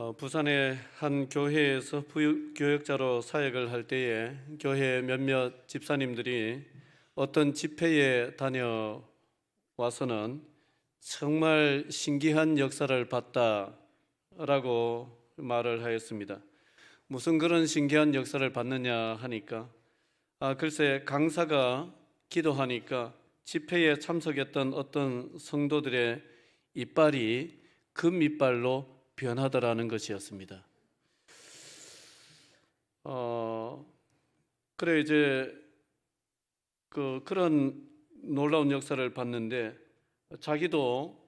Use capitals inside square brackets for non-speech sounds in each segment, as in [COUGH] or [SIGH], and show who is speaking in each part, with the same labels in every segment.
Speaker 1: 어, 부산의 한 교회에서 부육 교역자로 사역을 할 때에 교회 몇몇 집사님들이 어떤 집회에 다녀와서는 정말 신기한 역사를 봤다라고 말을 하였습니다. 무슨 그런 신기한 역사를 봤느냐 하니까 아 글쎄 강사가 기도하니까 집회에 참석했던 어떤 성도들의 이빨이 금 이빨로 변하더라는 것이었습니다. 어 그래 이제 그 그런 놀라운 역사를 봤는데 자기도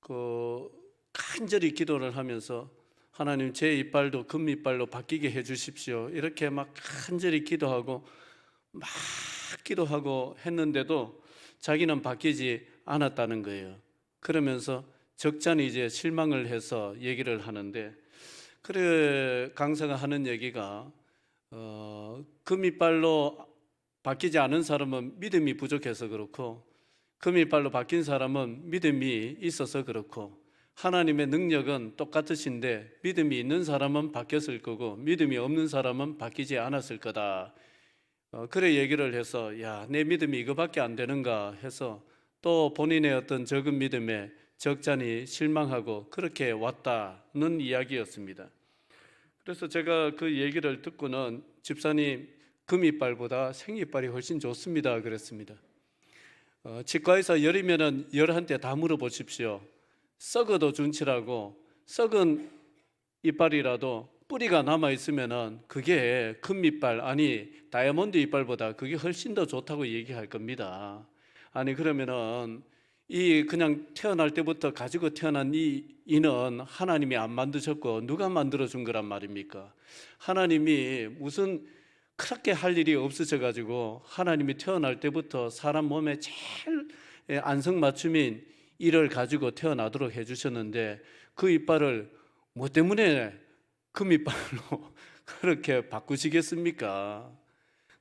Speaker 1: 그 간절히 기도를 하면서 하나님 제 이빨도 금 이빨로 바뀌게 해 주십시오. 이렇게 막 간절히 기도하고 막 기도하고 했는데도 자기는 바뀌지 않았다는 거예요. 그러면서 적잖이 이제 실망을 해서 얘기를 하는데 그래 강사가 하는 얘기가 어, 금이빨로 바뀌지 않은 사람은 믿음이 부족해서 그렇고 금이빨로 바뀐 사람은 믿음이 있어서 그렇고 하나님의 능력은 똑같으신데 믿음이 있는 사람은 바뀌었을 거고 믿음이 없는 사람은 바뀌지 않았을 거다. 어, 그래 얘기를 해서 야 내 믿음이 이거밖에 안 되는가 해서 또 본인의 어떤 적은 믿음에 적잖이 실망하고 그렇게 왔다는 이야기였습니다. 그래서 제가 그 얘기를 듣고는 집사님 금이빨보다 생이빨이 훨씬 좋습니다 그랬습니다. 어, 치과에서 열이면은 열한테 다 물어보십시오. 썩어도 준치라고 썩은 이빨이라도 뿌리가 남아 있으면은 그게 금이빨 아니 다이아몬드 이빨보다 그게 훨씬 더 좋다고 얘기할 겁니다. 아니 그러면은 이 그냥 태어날 때부터 가지고 태어난 이 이는 하나님이 안 만드셨고 누가 만들어 준 거란 말입니까? 하나님이 무슨 그렇게 할 일이 없으셔 가지고 하나님이 태어날 때부터 사람 몸에 제일 안성맞춤인 이를 가지고 태어나도록 해 주셨는데 그 이빨을 뭐 때문에 금이빨로 [LAUGHS] 그렇게 바꾸시겠습니까?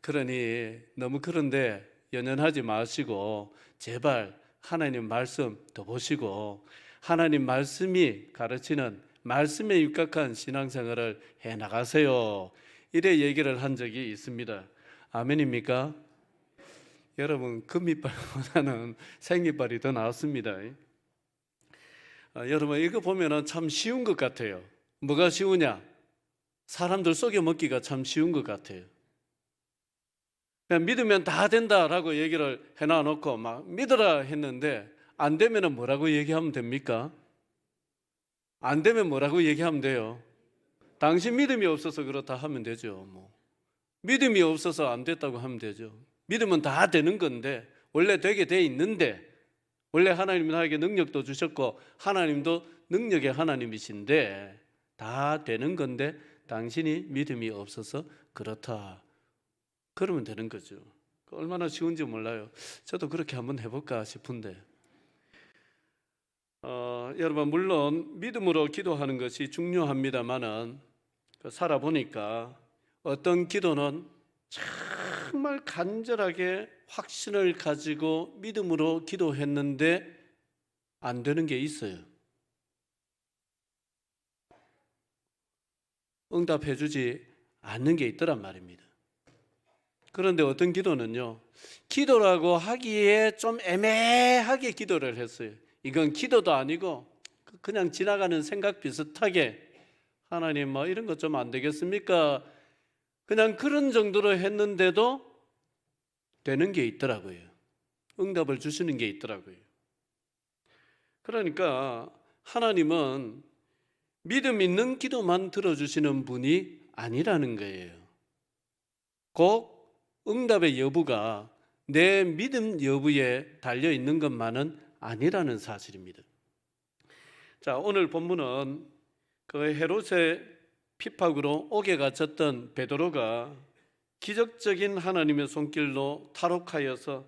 Speaker 1: 그러니 너무 그런데 연연하지 마시고 제발 하나님 말씀 더 보시고 하나님 말씀이 가르치는 말씀에 육각한 신앙생활을 해 나가세요. 이래 얘기를 한 적이 있습니다. 아멘입니까? 여러분 금이빨보다는 [LAUGHS] 생이빨이 더 나았습니다. 아, 여러분 이거 보면은 참 쉬운 것 같아요. 뭐가 쉬우냐? 사람들 속여 먹기가 참 쉬운 것 같아요. 그냥 믿으면 다 된다라고 얘기를 해놔 놓고 막 믿어라 했는데 안 되면은 뭐라고 얘기하면 됩니까? 안 되면 뭐라고 얘기하면 돼요? 당신 믿음이 없어서 그렇다 하면 되죠. 뭐 믿음이 없어서 안 됐다고 하면 되죠. 믿으면 다 되는 건데 원래 되게 돼 있는데 원래 하나님은 나에게 능력도 주셨고 하나님도 능력의 하나님이신데 다 되는 건데 당신이 믿음이 없어서 그렇다. 그러면 되는 거죠. 얼마나 쉬운지 몰라요. 저도 그렇게 한번 해볼까 싶은데. 어, 여러분 물론 믿음으로 기도하는 것이 중요합니다만은 그 살아보니까 어떤 기도는 정말 간절하게 확신을 가지고 믿음으로 기도했는데 안 되는 게 있어요. 응답해 주지 않는 게 있더란 말입니다. 그런데 어떤 기도는요, 기도라고 하기에 좀 애매하게 기도를 했어요. 이건 기도도 아니고 그냥 지나가는 생각 비슷하게 하나님 뭐 이런 것 좀 안 되겠습니까? 그냥 그런 정도로 했는데도 되는 게 있더라고요. 응답을 주시는 게 있더라고요. 그러니까 하나님은 믿음 있는 기도만 들어주시는 분이 아니라는 거예요. 꼭 응답의 여부가 내 믿음 여부에 달려 있는 것만은 아니라는 사실입니다. 자, 오늘 본문은 그 헤롯의 핍박으로 옥에 갇혔던 베드로가 기적적인 하나님의 손길로 탈옥하여서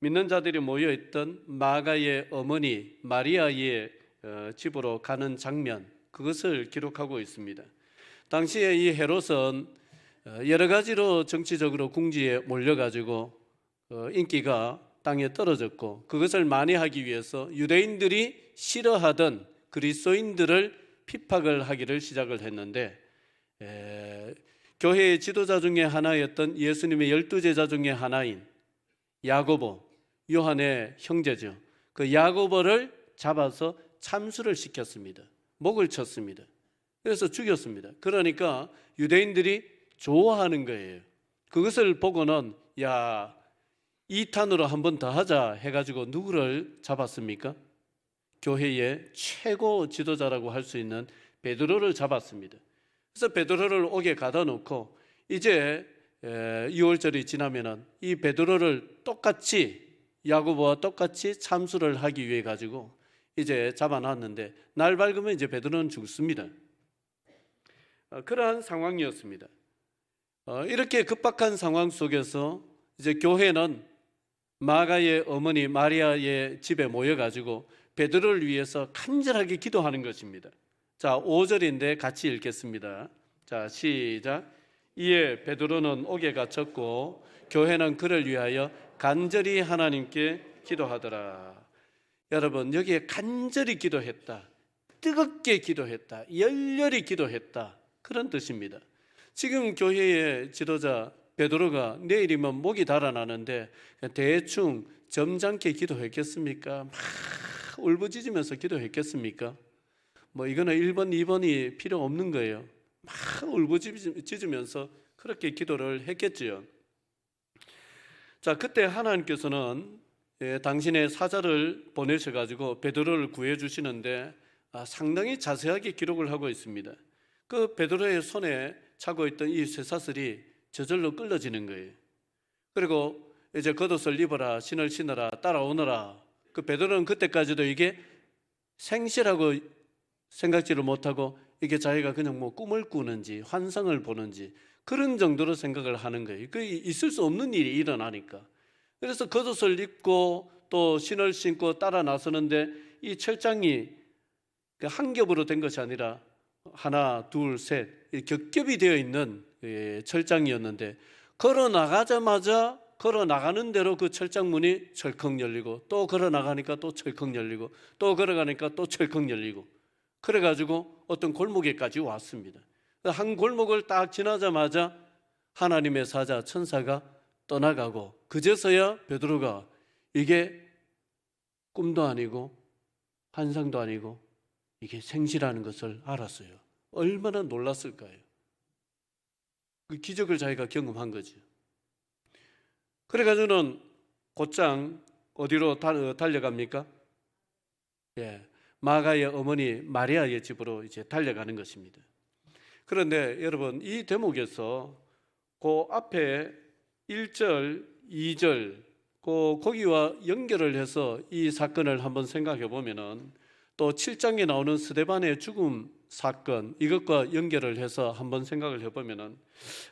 Speaker 1: 믿는 자들이 모여 있던 마가의 어머니 마리아의 어, 집으로 가는 장면 그것을 기록하고 있습니다. 당시에 이 헤롯은 어, 여러 가지로 정치적으로 궁지에 몰려가지고 어, 인기가 땅에 떨어졌고 그것을 만회하기 위해서 유대인들이 싫어하던 그리스도인들을 핍박을 하기를 시작을 했는데 에, 교회의 지도자 중에 하나였던 예수님의 열두 제자 중에 하나인 야고보, 요한의 형제죠. 그 야고보를 잡아서 참수를 시켰습니다. 목을 쳤습니다. 그래서 죽였습니다. 그러니까 유대인들이 좋아하는 거예요. 그것을 보고는 야 2탄으로 한 번 더 하자 해가지고 누구를 잡았습니까? 교회의 최고 지도자라고 할 수 있는 베드로를 잡았습니다. 그래서 베드로를 옥에 가다 놓고 이제 6월절이 지나면은 이 베드로를 똑같이 야고보와 똑같이 참수를 하기 위해 가지고 이제 잡아놨는데 날 밝으면 이제 베드로는 죽습니다. 어, 그러한 상황이었습니다. 어, 이렇게 급박한 상황 속에서 이제 교회는 마가의 어머니 마리아의 집에 모여가지고 베드로를 위해서 간절하게 기도하는 것입니다. 자, 5절인데 같이 읽겠습니다. 자, 시작. 이에 베드로는 옥에 갇혔고 교회는 그를 위하여 간절히 하나님께 기도하더라. 여러분, 여기에 간절히 기도했다. 뜨겁게 기도했다. 열렬히 기도했다. 그런 뜻입니다. 지금 교회의 지도자 베드로가 내일이면 목이 달아나는데 대충 점잖게 기도했겠습니까? 막 울부짖으면서 기도했겠습니까? 뭐 이거는 1번, 2번이 필요 없는 거예요. 막 울부짖으면서 그렇게 기도를 했겠지요. 자, 그때 하나님께서는 예, 당신의 사자를 보내셔 가지고 베드로를 구해 주시는데 아, 상당히 자세하게 기록을 하고 있습니다. 그 베드로의 손에 차고 있던 이 쇠사슬이 저절로 끌어지는 거예요. 그리고 이제 겉옷을 입어라, 신을 신어라, 따라오너라. 그 베드로는 그때까지도 이게 생시라고 생각지를 못하고 이게 자기가 그냥 뭐 꿈을 꾸는지 환상을 보는지 그런 정도로 생각을 하는 거예요. 그 있을 수 없는 일이 일어나니까. 그래서 겉옷을 입고 또 신을 신고 따라 나서는데 이 철장이 그한 겹으로 된 것이 아니라 하나, 둘, 셋 겹겹이 되어 있는 예, 철장이었는데 걸어 나가자마자 걸어 나가는 대로 그 철장 문이 철컥 열리고 또 걸어 나가니까 또 철컥 열리고 또 걸어가니까 또 철컥 열리고 그래 가지고 어떤 골목에까지 왔습니다. 한 골목을 딱 지나자마자 하나님의 사자 천사가 떠나가고 그제서야 베드로가 이게 꿈도 아니고 환상도 아니고 이게 생시라는 것을 알았어요. 얼마나 놀랐을까요? 그 기적을 자기가 경험한 거죠. 그래가지고는 곧장 어디로 달- 달려갑니까? 예, 마가의 어머니 마리아의 집으로 이제 달려가는 것입니다. 그런데 여러분 이 대목에서 그 앞에 1절, 2절 그 거기와 연결을 해서 이 사건을 한번 생각해 보면은 또 7장에 나오는 스데반의 죽음 사건 이것과 연결을 해서 한번 생각을 해 보면은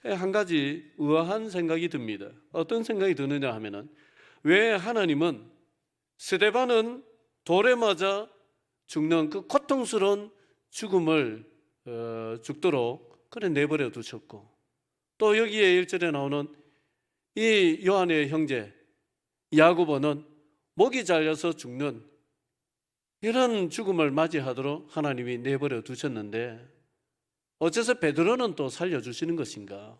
Speaker 1: 한 가지 의아한 생각이 듭니다. 어떤 생각이 드느냐 하면은 왜 하나님은 스데반은 돌에 맞아 죽는 그 고통스러운 죽음을 어, 죽도록 그래 내버려 두셨고 또 여기에 일절에 나오는 이 요한의 형제 야고보는 목이 잘려서 죽는 이런 죽음을 맞이하도록 하나님이 내버려 두셨는데 어째서 베드로는 또 살려주시는 것인가?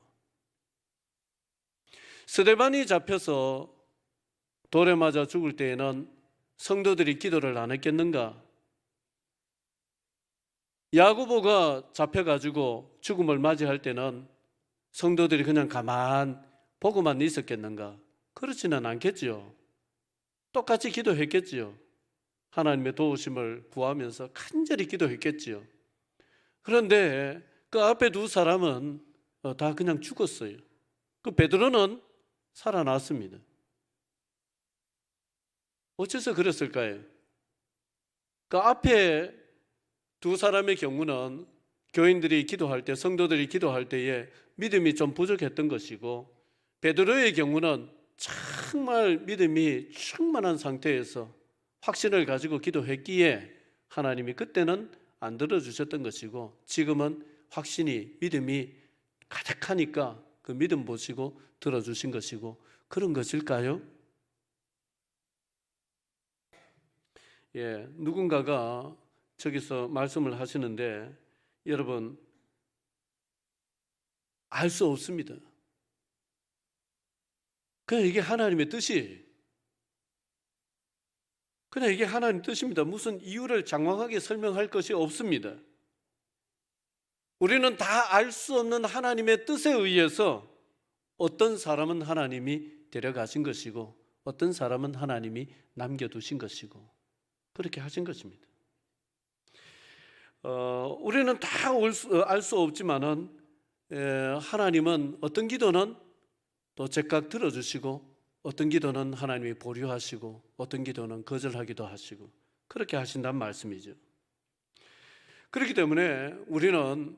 Speaker 1: 스데반이 잡혀서 돌에 맞아 죽을 때에는 성도들이 기도를 안 했겠는가? 야고보가 잡혀가지고 죽음을 맞이할 때는 성도들이 그냥 가만 보고만 있었겠는가? 그렇지는 않겠지요. 똑같이 기도했겠지요. 하나님의 도우심을 구하면서 간절히 기도했겠지요. 그런데 그 앞에 두 사람은 어, 다 그냥 죽었어요. 그 베드로는 살아났습니다. 어째서 그랬을까요? 그 앞에 두 사람의 경우는 교인들이 기도할 때, 성도들이 기도할 때에 믿음이 좀 부족했던 것이고, 베드로의 경우는 정말 믿음이 충만한 상태에서 확신을 가지고 기도했기에 하나님이 그때는 안 들어주셨던 것이고, 지금은 확신이, 믿음이 가득하니까 그 믿음 보시고 들어주신 것이고, 그런 것일까요? 예, 누군가가 저기서 말씀을 하시는데 여러분 알 수 없습니다. 그냥 이게 하나님의 뜻이 그냥 이게 하나님 뜻입니다. 무슨 이유를 장황하게 설명할 것이 없습니다. 우리는 다 알 수 없는 하나님의 뜻에 의해서 어떤 사람은 하나님이 데려가신 것이고 어떤 사람은 하나님이 남겨두신 것이고 그렇게 하신 것입니다. 어, 우리는 다 알 수 없지만은 에, 하나님은 어떤 기도는 또 즉각 들어주시고 어떤 기도는 하나님이 보류하시고 어떤 기도는 거절하기도 하시고 그렇게 하신다는 말씀이죠. 그렇기 때문에 우리는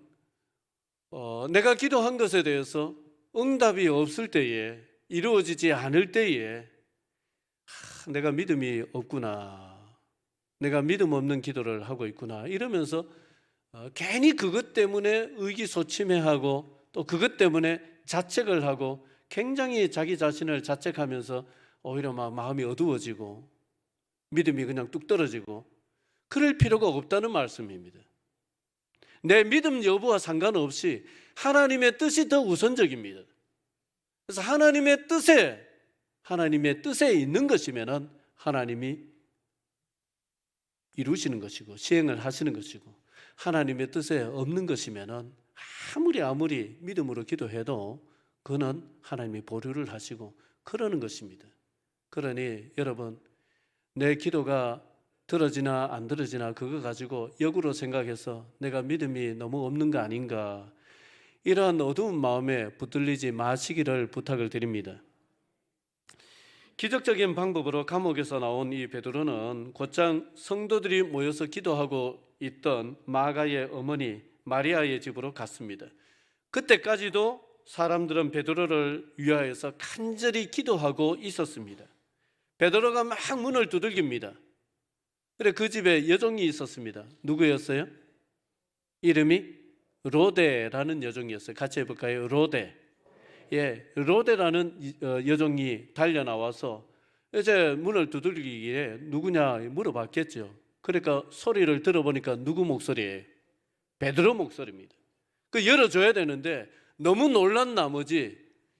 Speaker 1: 어, 내가 기도한 것에 대해서 응답이 없을 때에 이루어지지 않을 때에 하, 내가 믿음이 없구나. 내가 믿음 없는 기도를 하고 있구나. 이러면서 어, 괜히 그것 때문에 의기소침해하고 또 그것 때문에 자책을 하고 굉장히 자기 자신을 자책하면서 오히려 막 마음이 어두워지고 믿음이 그냥 뚝 떨어지고 그럴 필요가 없다는 말씀입니다. 내 믿음 여부와 상관없이 하나님의 뜻이 더 우선적입니다. 그래서 하나님의 뜻에 하나님의 뜻에 있는 것이면은 하나님이 이루시는 것이고 시행을 하시는 것이고 하나님의 뜻에 없는 것이면은 아무리 아무리 믿음으로 기도해도 그는 하나님이 보류를 하시고 그러는 것입니다. 그러니 여러분 내 기도가 들어지나 안 들어지나 그거 가지고 역으로 생각해서 내가 믿음이 너무 없는 거 아닌가 이러한 어두운 마음에 붙들리지 마시기를 부탁을 드립니다. 기적적인 방법으로 감옥에서 나온 이 베드로는 곧장 성도들이 모여서 기도하고 있던 마가의 어머니 마리아의 집으로 갔습니다. 그때까지도 사람들은 베드로를 위하여서 간절히 기도하고 있었습니다. 베드로가 막 문을 두들깁니다. 그래 그 집에 여종이 있었습니다. 누구였어요? 이름이 로데라는 여종이었어요. 같이 해볼까요? 로데. 예, 로데라는 어, 여종이 달려 나와서 이제 문을 두들기기에 누구냐 물어봤겠죠. 그러니까 소리를 들어보니까 누구 목소리예요? 베드로 목소리입니다. 그 열어줘야 되는데 너무 놀란 나머지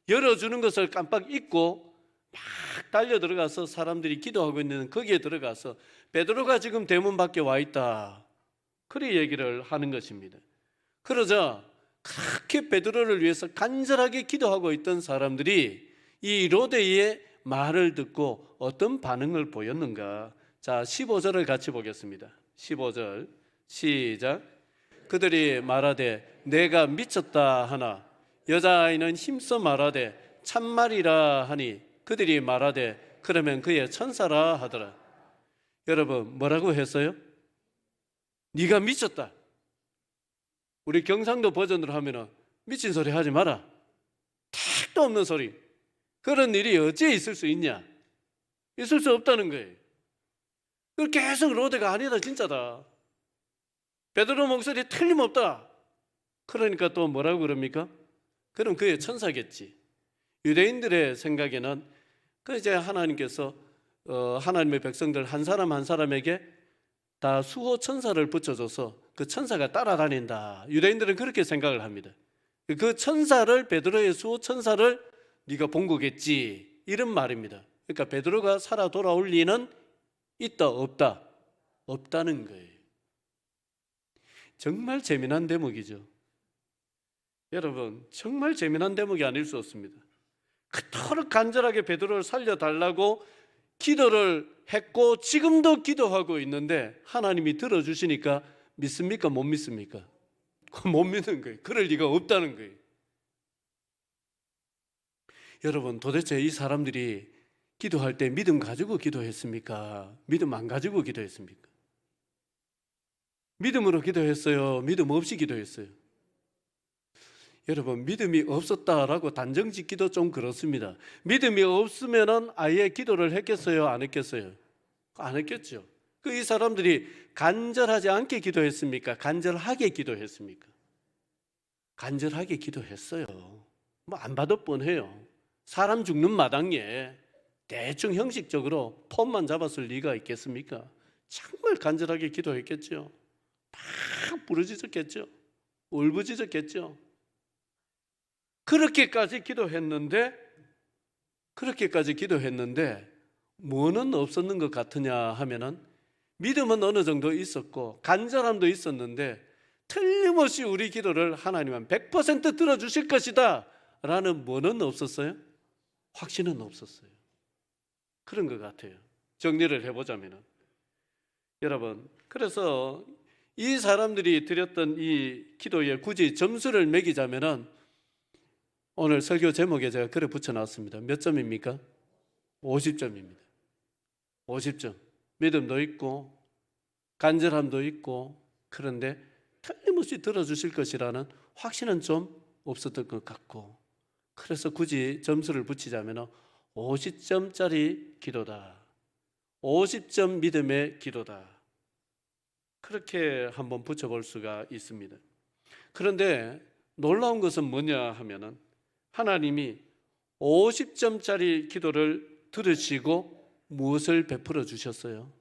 Speaker 1: 열어주는 것을 깜빡 잊고 막 달려 들어가서 사람들이 기도하고 있는 거기에 들어가서 베드로가 지금 대문 밖에 와 있다. 그리 얘기를 하는 것입니다. 그러자 그렇게 베드로를 위해서 간절하게 기도하고 있던 사람들이 이 로데의 말을 듣고 어떤 반응을 보였는가? 자, 15절을 같이 보겠습니다. 15절. 시작. 그들이 말하되 내가 미쳤다 하나 여자아이는 힘써 말하되 참말이라 하니 그들이 말하되 그러면 그의 천사라 하더라. 여러분 뭐라고 했어요? 네가 미쳤다. 우리 경상도 버전으로 하면은 미친 소리 하지 마라. 택도 없는 소리. 그런 일이 어찌 있을 수 있냐? 있을 수 없다는 거예요. 그 계속 로데가 아니다 진짜다. 베드로 목소리 틀림없다. 그러니까 또 뭐라고 그럽니까? 그럼 그의 천사겠지. 유대인들의 생각에는 그 이제 하나님께서 어, 하나님의 백성들 한 사람 한 사람에게 다 수호 천사를 붙여줘서 그 천사가 따라다닌다. 유대인들은 그렇게 생각을 합니다. 그 천사를 베드로의 수호 천사를 네가 본 거겠지 이런 말입니다. 그러니까 베드로가 살아 돌아올 리는 있다 없다 없다는 거예요. 정말 재미난 대목이죠. 여러분 정말 재미난 대목이 아닐 수 없습니다. 그토록 간절하게 베드로를 살려달라고 기도를 했고 지금도 기도하고 있는데 하나님이 들어주시니까 믿습니까? 못 믿습니까? 못 믿는 거예요. 그럴 리가 없다는 거예요. 여러분 도대체 이 사람들이 기도할 때 믿음 가지고 기도했습니까? 믿음 안 가지고 기도했습니까? 믿음으로 기도했어요? 믿음 없이 기도했어요? 여러분 믿음이 없었다라고 단정 짓기도 좀 그렇습니다. 믿음이 없으면은 아예 기도를 했겠어요? 안 했겠어요? 안 했겠죠. 그 이 사람들이 간절하지 않게 기도했습니까? 간절하게 기도했습니까? 간절하게 기도했어요. 뭐 안 받을 뻔해요. 사람 죽는 마당에 대충 형식적으로 폼만 잡았을 리가 있겠습니까? 정말 간절하게 기도했겠죠. 부르짖었겠죠. 울부짖었겠죠. 그렇게까지 기도했는데 그렇게까지 기도했는데 뭐는 없었는 것 같으냐 하면은 믿음은 어느 정도 있었고 간절함도 있었는데 틀림없이 우리 기도를 하나님은 100% 들어주실 것이다 라는 뭐는 없었어요? 확신은 없었어요. 그런 것 같아요. 정리를 해보자면은 여러분 그래서 이 사람들이 드렸던 이 기도에 굳이 점수를 매기자면은 오늘 설교 제목에 제가 글을 붙여놨습니다. 몇 점입니까? 50점입니다. 50점. 믿음도 있고 간절함도 있고 그런데 틀림없이 들어주실 것이라는 확신은 좀 없었던 것 같고 그래서 굳이 점수를 붙이자면 50점짜리 기도다. 50점 믿음의 기도다. 그렇게 한번 붙여볼 수가 있습니다. 그런데 놀라운 것은 뭐냐 하면은 하나님이 50점짜리 기도를 들으시고 무엇을 베풀어 주셨어요?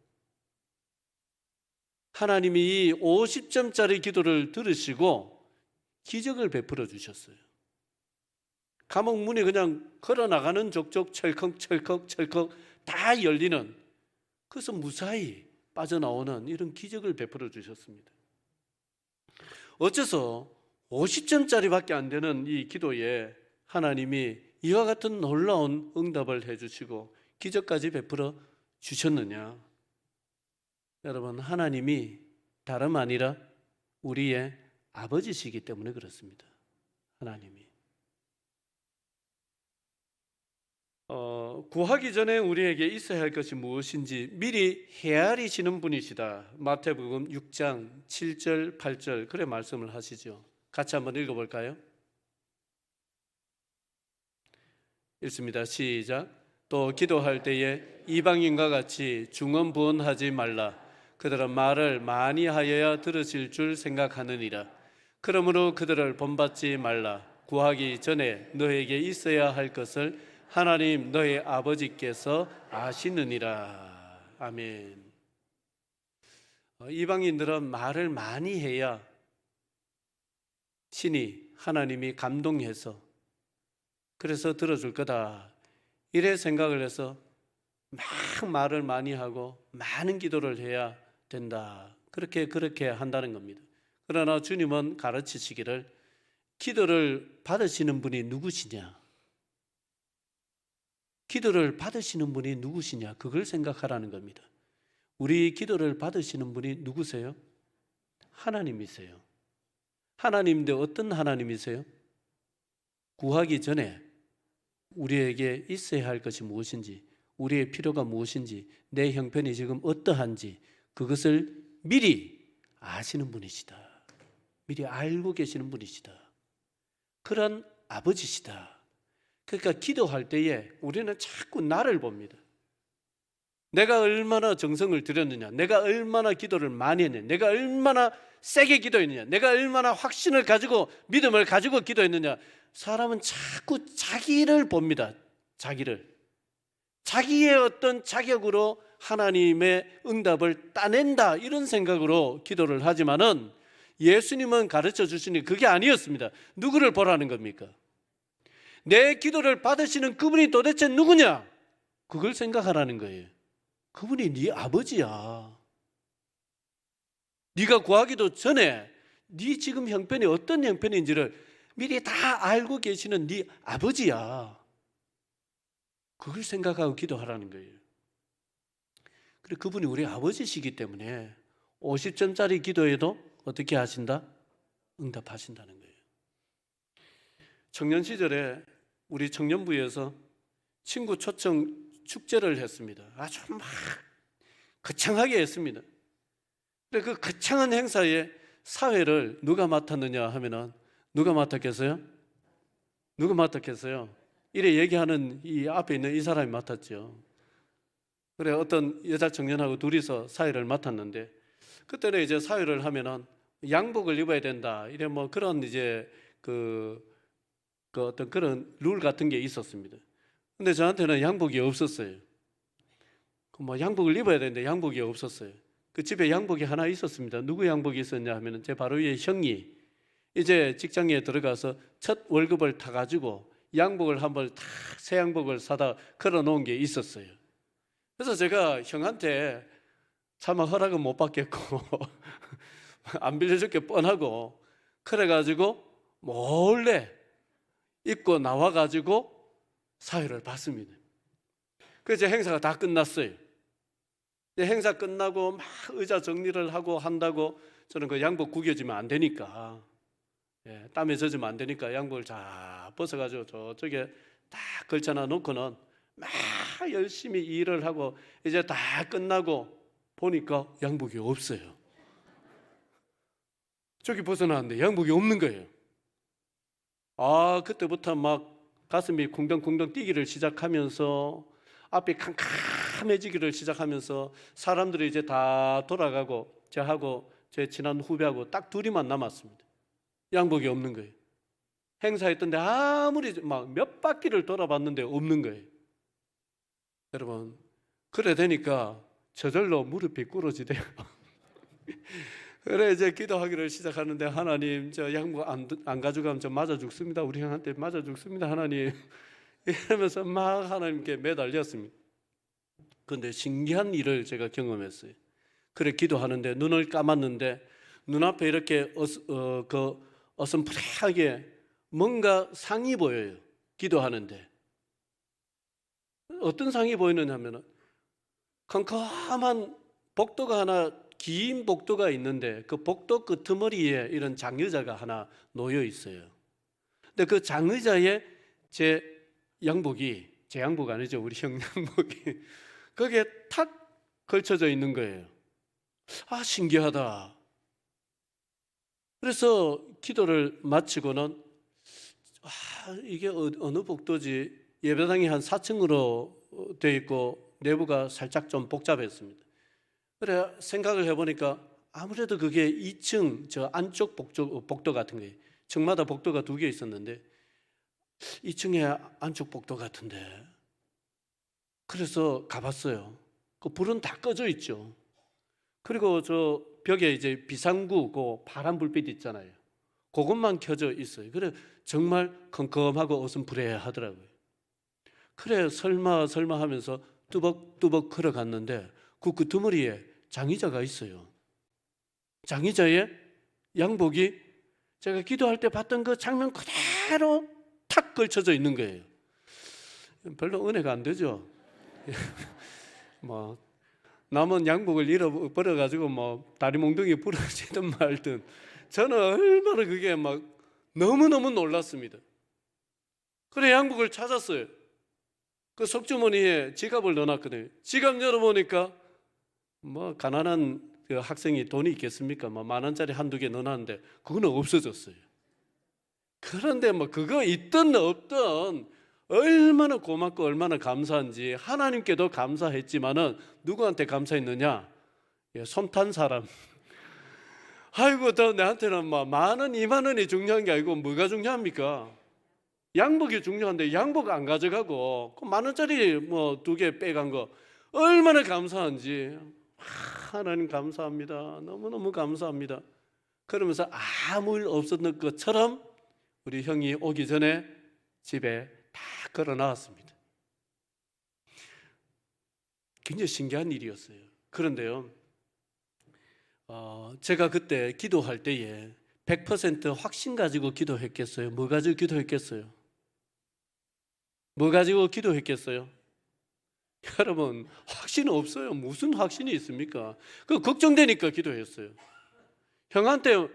Speaker 1: 하나님이 이 50점짜리 기도를 들으시고 기적을 베풀어 주셨어요. 감옥 문이 그냥 걸어 나가는 족족 철컥 철컥 철컥 다 열리는 그래서 무사히 빠져나오는 이런 기적을 베풀어 주셨습니다. 어째서 50점짜리밖에 안 되는 이 기도에 하나님이 이와 같은 놀라운 응답을 해주시고 기적까지 베풀어 주셨느냐? 여러분, 하나님이 다름 아니라 우리의 아버지시기 때문에 그렇습니다. 하나님이. 어, 구하기 전에 우리에게 있어야 할 것이 무엇인지 미리 헤아리시는 분이시다. 마태복음 6장 7절, 8절 그래 말씀을 하시죠. 같이 한번 읽어볼까요? 읽습니다. 시작. 또 기도할 때에 이방인과 같이 중언부언하지 말라. 그들은 말을 많이 하여야 들으실 줄 생각하느니라. 그러므로 그들을 본받지 말라. 구하기 전에 너에게 있어야 할 것을 하나님 너의 아버지께서 아시느니라. 아멘. 어, 이방인들은 말을 많이 해야 신이 하나님이 감동해서 그래서 들어줄 거다. 이래 생각을 해서 막 말을 많이 하고 많은 기도를 해야 된다. 그렇게 그렇게 한다는 겁니다. 그러나 주님은 가르치시기를 기도를 받으시는 분이 누구시냐? 기도를 받으시는 분이 누구시냐? 그걸 생각하라는 겁니다. 우리 기도를 받으시는 분이 누구세요? 하나님이세요. 하나님인데 어떤 하나님이세요? 구하기 전에 우리에게 있어야 할 것이 무엇인지, 우리의 필요가 무엇인지, 내 형편이 지금 어떠한지 그것을 미리 아시는 분이시다. 미리 알고 계시는 분이시다. 그런 아버지시다. 그러니까 기도할 때에 우리는 자꾸 나를 봅니다. 내가 얼마나 정성을 들였느냐, 내가 얼마나 기도를 많이 했느냐, 내가 얼마나 세게 기도했느냐, 내가 얼마나 확신을 가지고 믿음을 가지고 기도했느냐. 사람은 자꾸 자기를 봅니다. 자기를. 자기의 어떤 자격으로 하나님의 응답을 따낸다 이런 생각으로 기도를 하지만은 예수님은 가르쳐 주시니 그게 아니었습니다. 누구를 보라는 겁니까? 내 기도를 받으시는 그분이 도대체 누구냐? 그걸 생각하라는 거예요. 그분이 네 아버지야. 네가 구하기도 전에 네 지금 형편이 어떤 형편인지를 미리 다 알고 계시는 네 아버지야. 그걸 생각하고 기도하라는 거예요. 그래 그분이 우리 아버지시기 때문에 50점짜리 기도에도 어떻게 하신다? 응답하신다는 거예요. 청년 시절에 우리 청년부에서 친구 초청 축제를 했습니다. 아주 막 거창하게 했습니다. 근데 그 거창한 행사에 사회를 누가 맡았느냐 하면은 누가 맡았겠어요? 누가 맡았겠어요? 이래 얘기하는 이 앞에 있는 이 사람이 맡았죠. 그래 어떤 여자 청년하고 둘이서 사회를 맡았는데 그때는 이제 사회를 하면은 양복을 입어야 된다. 이래 뭐 그런 이제 그, 그 어떤 그런 룰 같은 게 있었습니다. 근데 저한테는 양복이 없었어요. 그뭐 양복을 입어야 되는데 양복이 없었어요. 그 집에 양복이 하나 있었습니다. 누구 양복이 있었냐 하면은 제 바로 위에 형이 이제 직장에 들어가서 첫 월급을 타 가지고 양복을 한벌다새 양복을 사다 걸어 놓은 게 있었어요. 그래서 제가 형한테 차마 허락은 못 받겠고 [LAUGHS] 안 빌려줄 게 뻔하고 그래 가지고 몰래 입고 나와 가지고 사회를 봤습니다. 그래서 행사가 다 끝났어요. 행사 끝나고 막 의자 정리를 하고 한다고 저는 그 양복 구겨지면 안 되니까 예, 땀에 젖으면 안 되니까 양복을 쫙 벗어가지고 저쪽에 딱 걸쳐놔 놓고는 막 열심히 일을 하고 이제 다 끝나고 보니까 양복이 없어요. 저기 벗어나는데 양복이 없는 거예요. 아 그때부터 막 가슴이 쿵덩쿵덩 뛰기를 시작하면서 앞이 캄캄해지기를 시작하면서 사람들이 이제 다 돌아가고 저하고 제 친한 후배하고 딱 둘이만 남았습니다. 양복이 없는 거예요. 행사했던데 아무리 막 몇 바퀴를 돌아봤는데 없는 거예요. 여러분 그래 되니까 저절로 무릎이 꿇어지대요. [LAUGHS] 그래 이제 기도하기를 시작하는데 하나님 저 양복 안, 안 가져가면 저 맞아 죽습니다. 우리 형한테 맞아 죽습니다. 하나님 [LAUGHS] 이러면서 막 하나님께 매달렸습니다. 그런데 신기한 일을 제가 경험했어요. 그래 기도하는데 눈을 감았는데 눈앞에 이렇게 어스, 어, 그 어슴푸레하게 뭔가 상이 보여요. 기도하는데 어떤 상이 보이느냐 하면은 컴컴한 복도가 하나 긴 복도가 있는데 그 복도 끄트머리에 이런 장의자가 하나 놓여 있어요. 근데 그 장의자에 제 양복이 제 양복 아니죠 우리 형 양복이 [LAUGHS] 거기에 탁 걸쳐져 있는 거예요. 아 신기하다. 그래서 기도를 마치고는 아 이게 어- 어느 복도지 예배당이 한 4층으로 돼 있고 내부가 살짝 좀 복잡했습니다. 그래 생각을 해보니까 아무래도 그게 2층 저 안쪽 복도, 복도 같은 거예요. 층마다 복도가 두 개 있었는데 2층에 안쪽 복도 같은데 그래서 가봤어요. 그 불은 다 꺼져 있죠. 그리고 저 벽에 이제 비상구 그 파란 불빛 있잖아요. 그것만 켜져 있어요. 그래 정말 컴컴하고 어슴푸레하더라고요. 그래 설마 설마 하면서 뚜벅뚜벅 걸어갔는데 그 끄트머리에 장의자가 있어요. 장의자의 양복이 제가 기도할 때 봤던 그 장면 그대로 탁 걸쳐져 있는 거예요. 별로 은혜가 안 되죠. [LAUGHS] 뭐 남은 양복을 잃어버려 가지고 뭐 다리 몽둥이 부러지든 말든 저는 얼마나 그게 막 너무 너무 놀랐습니다. 그래 양복을 찾았어요. 그 속주머니에 지갑을 넣어놨거든요. 지갑 열어보니까 뭐 가난한 그 학생이 돈이 있겠습니까? 뭐 만 원짜리 한두 개 넣어놨는데 그거는 없어졌어요. 그런데 뭐 그거 있든 없든 얼마나 고맙고 얼마나 감사한지 하나님께도 감사했지만은 누구한테 감사했느냐? 예, 손탄 사람. [LAUGHS] 아이고 더 내한테는 뭐만 원, 이만 원이 중요한 게 아니고 뭐가 중요합니까? 양복이 중요한데 양복 안 가져가고 그 만 원짜리 뭐 두 개 빼간 거 얼마나 감사한지 하나님 감사합니다. 너무너무 감사합니다. 그러면서 아무 일 없었던 것처럼 우리 형이 오기 전에 집에 다 걸어 나왔습니다. 굉장히 신기한 일이었어요. 그런데요, 어, 제가 그때 기도할 때에 100% 확신 가지고 기도했겠어요? 뭐 가지고 기도했겠어요? 뭐 가지고 기도했겠어요? [LAUGHS] 여러분, 확신 없어요. 무슨 확신이 있습니까? 그 걱정되니까 기도했어요. 형한테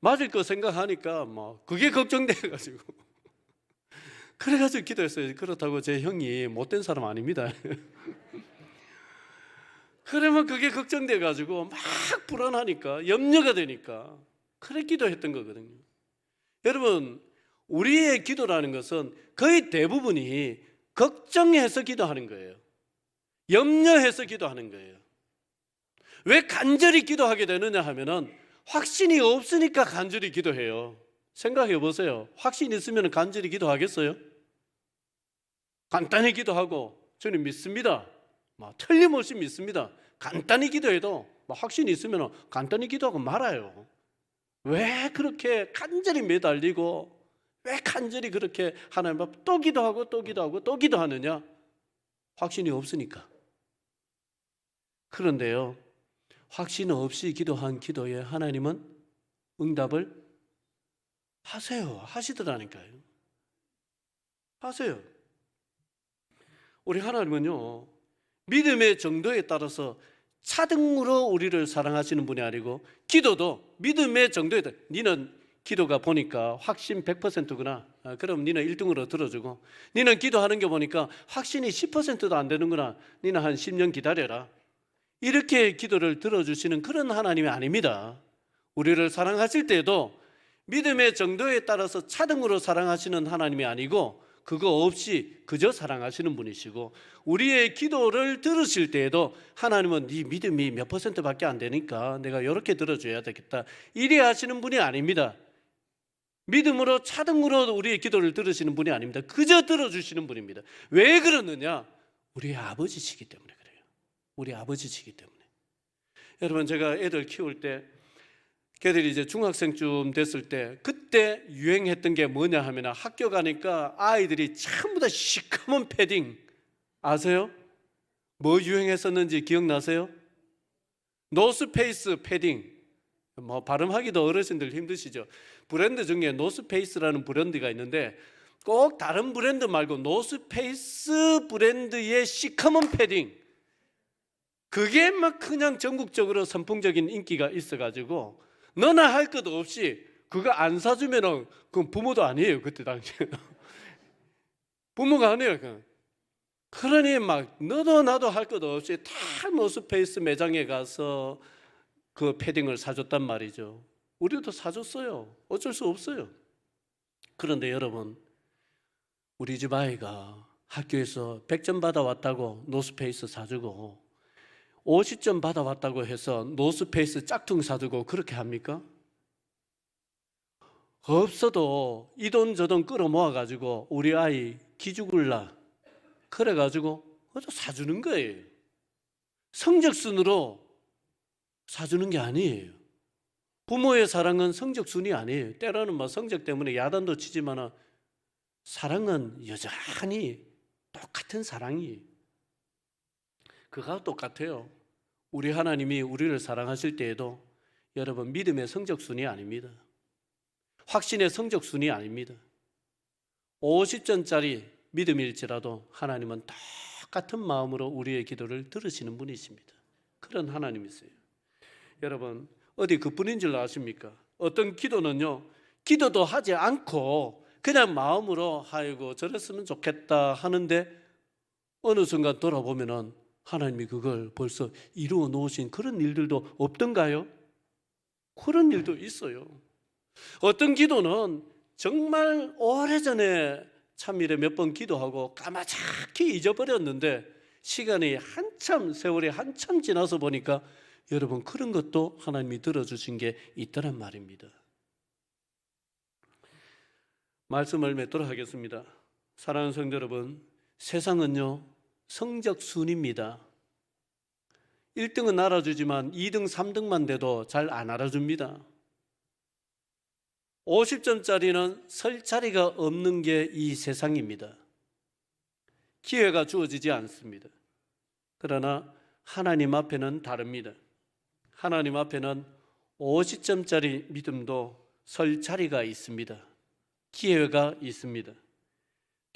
Speaker 1: 맞을 거 생각하니까 뭐 그게 걱정돼 가지고 [LAUGHS] 그래가지고 기도했어요. 그렇다고 제 형이 못된 사람 아닙니다. [LAUGHS] 그러면 그게 걱정돼 가지고 막 불안하니까 염려가 되니까 그래 기도했던 거거든요. 여러분, 우리의 기도라는 것은 거의 대부분이 걱정해서 기도하는 거예요. 염려해서 기도하는 거예요. 왜 간절히 기도하게 되느냐 하면은 확신이 없으니까 간절히 기도해요. 생각해 보세요. 확신 있으면 간절히 기도하겠어요? 간단히 기도하고 저는 믿습니다. 뭐 틀림없이 믿습니다. 간단히 기도해도 뭐 확신이 있으면 간단히 기도하고 말아요. 왜 그렇게 간절히 매달리고 왜 간절히 그렇게 하나님 앞 또 기도하고 또 기도하고 또 기도하느냐? 확신이 없으니까. 그런데요, 확신 없이 기도한 기도에 하나님은 응답을 하세요. 하시더라니까요. 하세요. 우리 하나님은요, 믿음의 정도에 따라서 차등으로 우리를 사랑하시는 분이 아니고, 기도도 믿음의 정도에 따라, 니는 기도가 보니까 확신 100%구나. 아, 그럼 니는 1등으로 들어주고, 니는 기도하는 게 보니까 확신이 10%도 안 되는구나. 니는 한 10년 기다려라. 이렇게 기도를 들어주시는 그런 하나님이 아닙니다. 우리를 사랑하실 때도 믿음의 정도에 따라서 차등으로 사랑하시는 하나님이 아니고 그거 없이 그저 사랑하시는 분이시고 우리의 기도를 들으실 때에도 하나님은 네 믿음이 몇 퍼센트밖에 안 되니까 내가 이렇게 들어줘야 되겠다 이래 하시는 분이 아닙니다. 믿음으로 차등으로 우리의 기도를 들으시는 분이 아닙니다. 그저 들어주시는 분입니다. 왜 그러느냐? 우리 아버지시기 때문에 그래요. 우리 아버지시기 때문에. 여러분 제가 애들 키울 때 걔들이 이제 중학생쯤 됐을 때 그때 유행했던 게 뭐냐 하면 학교 가니까 아이들이 전부 다 시커먼 패딩 아세요? 뭐 유행했었는지 기억나세요? 노스페이스 패딩 뭐 발음하기도 어르신들 힘드시죠? 브랜드 중에 노스페이스라는 브랜드가 있는데 꼭 다른 브랜드 말고 노스페이스 브랜드의 시커먼 패딩 그게 막 그냥 전국적으로 선풍적인 인기가 있어가지고 너나 할 것도 없이 그거 안 사주면은 그건 부모도 아니에요 그때 당시에 [LAUGHS] 부모가 아니에요 그건. 그러니 막 너도 나도 할 것도 없이 다 노스페이스 매장에 가서 그 패딩을 사줬단 말이죠. 우리도 사줬어요. 어쩔 수 없어요. 그런데 여러분, 우리 집 아이가 학교에서 100점 받아왔다고 노스페이스 사주고 50점 받아왔다고 해서 노스페이스 짝퉁 사주고 그렇게 합니까? 없어도 이 돈 저 돈 끌어모아 가지고 우리 아이 기죽을라 그래 가지고 그저 사주는 거예요. 성적순으로 사주는 게 아니에요. 부모의 사랑은 성적순이 아니에요. 때로는 뭐 성적 때문에 야단도 치지만 사랑은 여전히 똑같은 사랑이에요. 그가 똑같아요. 우리 하나님이 우리를 사랑하실 때에도 여러분 믿음의 성적순이 아닙니다. 확신의 성적순이 아닙니다. 50점짜리 믿음일지라도 하나님은 똑같은 마음으로 우리의 기도를 들으시는 분이십니다. 그런 하나님이세요. 여러분 어디 그뿐인 줄 아십니까? 어떤 기도는요 기도도 하지 않고 그냥 마음으로 아이고 저랬으면 좋겠다 하는데 어느 순간 돌아보면은 하나님이 그걸 벌써 이루어 놓으신 그런 일들도 없던가요? 그런 일도 있어요. 어떤 기도는 정말 오래전에 참일에 몇 번 기도하고 까마잡히 잊어버렸는데 시간이 한참 세월이 한참 지나서 보니까 여러분 그런 것도 하나님이 들어주신 게 있더란 말입니다. 말씀을 맺도록 하겠습니다. 사랑하는 성도 여러분, 세상은요 성적 순입니다. 1등은 알아주지만 2등, 3등만 돼도 잘 안 알아줍니다. 50점짜리는 설 자리가 없는 게 이 세상입니다. 기회가 주어지지 않습니다. 그러나 하나님 앞에는 다릅니다. 하나님 앞에는 50점짜리 믿음도 설 자리가 있습니다. 기회가 있습니다.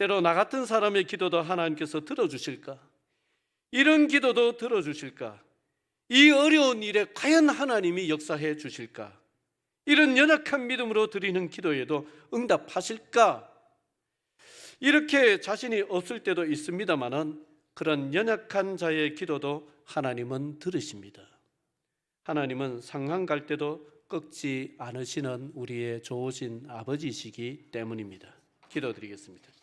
Speaker 1: 때로 나 같은 사람의 기도도 하나님께서 들어주실까? 이런 기도도 들어주실까? 이 어려운 일에 과연 하나님이 역사해 주실까? 이런 연약한 믿음으로 드리는 기도에도 응답하실까? 이렇게 자신이 없을 때도 있습니다만은 그런 연약한 자의 기도도 하나님은 들으십니다. 하나님은 상한 갈 때도 꺾지 않으시는 우리의 좋으신 아버지시기 때문입니다. 기도드리겠습니다.